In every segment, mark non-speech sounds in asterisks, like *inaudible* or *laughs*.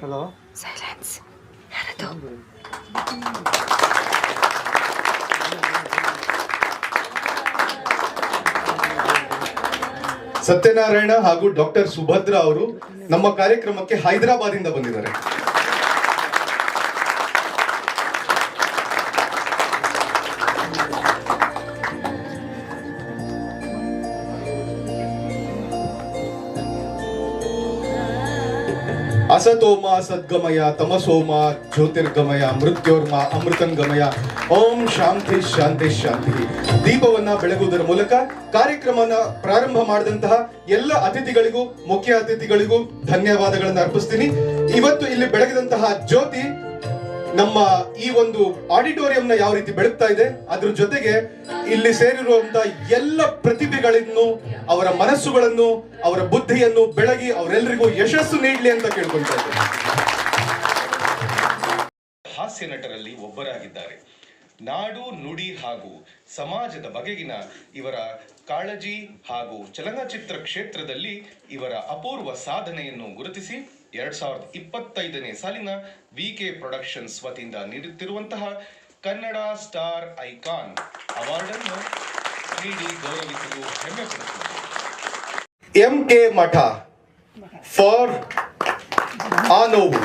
Hello silence Satyanarayana ಹಾಗೂ doctor ಸುಭದ್ರ ಅವರು ನಮ್ಮ ಕಾರ್ಯಕ್ರಮಕ್ಕೆ ಹೈದರಾಬಾದ್ ಇಂದ ಬಂದಿದ್ದಾರೆ. ಅಸತೋಮ ಸದ್ಗಮಯ ತಮಸೋಮ ಜ್ಯೋತಿರ್ಗಮಯ ಮೃತ್ಯೋರ್ಮ ಅಮೃತಂಗಮಯ. ಓಂ ಶಾಂತಿ ಶಾಂತಿ ಶಾಂತಿ. ದೀಪವನ್ನ ಬೆಳಗುವುದರ ಮೂಲಕ ಕಾರ್ಯಕ್ರಮನ ಪ್ರಾರಂಭ ಮಾಡಿದಂತಹ ಎಲ್ಲ ಅತಿಥಿಗಳಿಗೂ ಮುಖ್ಯ ಅತಿಥಿಗಳಿಗೂ ಧನ್ಯವಾದಗಳನ್ನು ಅರ್ಪಿಸ್ತೀನಿ. ಇವತ್ತು ಇಲ್ಲಿ ಬೆಳಗಿದಂತಹ ಜ್ಯೋತಿ ನಮ್ಮ ಈ ಒಂದು ಆಡಿಟೋರಿಯಂನ ಯಾವ ರೀತಿ ಬೆಳಗ್ತಾ ಇದೆ, ಅದ್ರ ಜೊತೆಗೆ ಇಲ್ಲಿ ಸೇರಿರುವಂತ ಎಲ್ಲ ಪ್ರತಿಭೆಗಳನ್ನು, ಅವರ ಮನಸ್ಸುಗಳನ್ನು, ಅವರ ಬುದ್ಧಿಯನ್ನು ಬೆಳಗಿ ಅವರೆಲ್ಲರಿಗೂ ಯಶಸ್ಸು ನೀಡಲಿ ಅಂತ ಕೇಳ್ಕೊಳ್ತಾ ಇದ್ದೇನೆ. ಹಾಸ್ಯ ನಟರಲ್ಲಿ ಒಬ್ಬರಾಗಿದ್ದಾರೆ. ನಾಡು, ನುಡಿ ಹಾಗೂ ಸಮಾಜದ ಬಗೆಗಿನ ಇವರ ಕಾಳಜಿ ಹಾಗೂ ಚಲನಚಿತ್ರ ಕ್ಷೇತ್ರದಲ್ಲಿ ಇವರ ಅಪೂರ್ವ ಸಾಧನೆಯನ್ನು ಗುರುತಿಸಿ ಎರಡ್ ಸಾವಿರದ ಇಪ್ಪತ್ತೈದನೇ ಸಾಲಿನ ವಿ ಕೆ ಪ್ರೊಡಕ್ಷನ್ಸ್ ವತಿಯಿಂದ ನೀಡುತ್ತಿರುವಂತಹ ಕನ್ನಡ ಸ್ಟಾರ್ ಐಕಾನ್ ಅವಾರ್ಡ್ ಅನ್ನು ನೀಡಿ ಗೌರವಿಸಲು ಹೆಮ್ಮೆ ಪಡುತ್ತಿದ್ದಾರೆ ಎಂ ಕೆ ಮಠ ಫಾರ್ ಆ ನೋವು.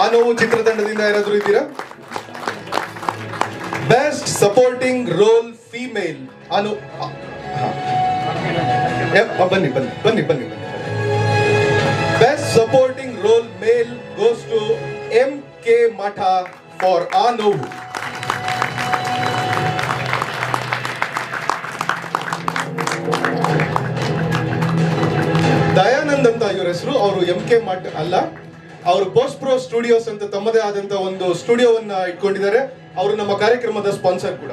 ಆ ನೋವು ಚಿತ್ರತಂಡದಿಂದ ಏನಾದರೂ ಇದ್ದೀರಾ? ಬೆಸ್ಟ್ ಸಪೋರ್ಟಿಂಗ್ ರೋಲ್ ಫೀಮೇಲ್ ಅನು ಬನ್ನಿ ಬನ್ನಿ ಬನ್ನಿ ಬನ್ನಿ best supporting role male goes to M K Mata for ಆ ನೋವು ದಯಾನಂದ್ ಅಂತ ಇವರ ಹೆಸರು, ಅವರು ಎಂ ಕೆ ಮಠ ಅಲ್ಲ. ಅವರು ಪೋಸ್ಟ್ ಪ್ರೋ ಸ್ಟುಡಿಯೋಸ್ ಅಂತ ತಮ್ಮದೇ ಆದಂತ ಒಂದು ಸ್ಟುಡಿಯೋವನ್ನ ಇಟ್ಕೊಂಡಿದ್ದಾರೆ. ಅವರು ನಮ್ಮ ಕಾರ್ಯಕ್ರಮದ ಸ್ಪಾನ್ಸರ್ ಕೂಡ.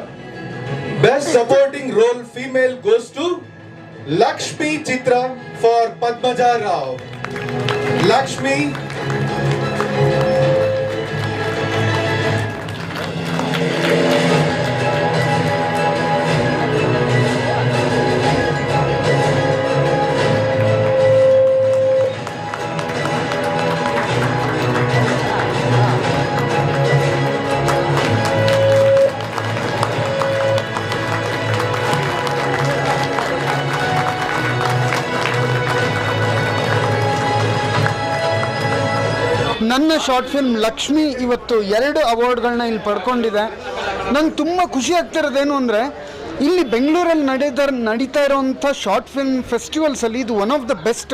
Best supporting role female goes to Lakshmi Chitra for Padmaja Rao Lakshmi ನನ್ನ ಶಾರ್ಟ್ ಫಿಲ್ಮ್ ಲಕ್ಷ್ಮಿ ಇವತ್ತು ಎರಡು ಅವಾರ್ಡ್ಗಳನ್ನ ಇಲ್ಲಿ ಪಡ್ಕೊಂಡಿದೆ. ನಂಗೆ ತುಂಬ ಖುಷಿ ಆಗ್ತಿರೋದೇನು ಅಂದರೆ, ಇಲ್ಲಿ ಬೆಂಗಳೂರಲ್ಲಿ ನಡೆದ ನಡೀತಾ ಇರೋವಂಥ ಶಾರ್ಟ್ ಫಿಲ್ಮ್ ಫೆಸ್ಟಿವಲ್ಸಲ್ಲಿ ಇದು ಒನ್ ಆಫ್ ದ ಬೆಸ್ಟ್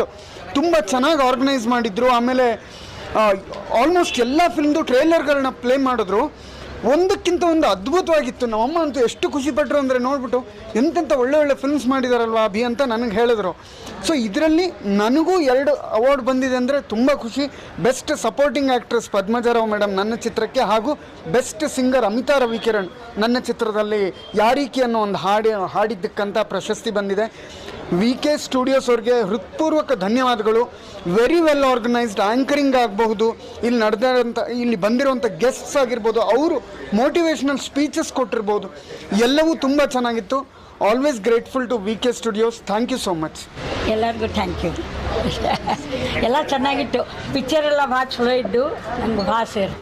ತುಂಬ ಚೆನ್ನಾಗಿ ಆರ್ಗನೈಸ್ ಮಾಡಿದ್ರು. ಆಮೇಲೆ ಆಲ್ಮೋಸ್ಟ್ ಎಲ್ಲ ಫಿಲ್ಮ್ದು ಟ್ರೇಲರ್ಗಳನ್ನ ಪ್ಲೇ ಮಾಡಿದ್ರು. ಒಂದಕ್ಕಿಂತ ಒಂದು ಅದ್ಭುತವಾಗಿತ್ತು. ನಮ್ಮಮ್ಮ ಅಂತೂ ಎಷ್ಟು ಖುಷಿ ಪಟ್ಟರು ಅಂದರೆ ನೋಡ್ಬಿಟ್ಟು ಎಂತೆಂಥ ಒಳ್ಳೆ ಒಳ್ಳೆ ಫಿಲ್ಮ್ಸ್ ಮಾಡಿದಾರಲ್ವಾ ಅಭಿ ಅಂತ ನನಗೆ ಹೇಳಿದರು. ಸೊ ಇದರಲ್ಲಿ ನನಗೂ ಎರಡು ಅವಾರ್ಡ್ ಬಂದಿದೆ ಅಂದರೆ ತುಂಬ ಖುಷಿ. Best supporting actress Padmajarao madam ನನ್ನ ಚಿತ್ರಕ್ಕೆ ಹಾಗೂ ಬೆಸ್ಟ್ ಸಿಂಗರ್ ಅಮಿತಾ ರವಿಕಿರಣ್ ನನ್ನ ಚಿತ್ರದಲ್ಲಿ ಯಾರೀಕಿ ಅನ್ನೋ ಒಂದು ಹಾಡಿ ಹಾಡಿದ್ದಕ್ಕಂಥ ಪ್ರಶಸ್ತಿ ಬಂದಿದೆ. ವಿ ಕೆ ಸ್ಟುಡಿಯೋಸ್ ಅವ್ರಿಗೆ ಹೃತ್ಪೂರ್ವಕ ಧನ್ಯವಾದಗಳು. ವೆರಿ ವೆಲ್ ಆರ್ಗನೈಸ್ಡ್ ಆ್ಯಂಕರಿಂಗ್ ಆಗಬಹುದು. ಇಲ್ಲಿ ನಡೆದಂಥ ಇಲ್ಲಿ ಬಂದಿರುವಂಥ ಗೆಸ್ಟ್ಸ್ ಆಗಿರ್ಬೋದು, ಅವರು ಮೋಟಿವೇಶ್ನಲ್ ಸ್ಪೀಚಸ್ ಕೊಟ್ಟಿರ್ಬೋದು. ಎಲ್ಲವೂ ತುಂಬ ಚೆನ್ನಾಗಿತ್ತು. Always grateful to V K studios thank you so much ಎಲ್ಲರಿಗೂ ಥ್ಯಾಂಕ್ ಯು *laughs* ಎಲ್ಲ ಚೆನ್ನಾಗಿತ್ತು. ಪಿಕ್ಚರೆಲ್ಲ ಭಾಳ ಚಲೋ ಇದ್ದು. ನಮ್ಗೆ ಭಾಳ ಸೇರ್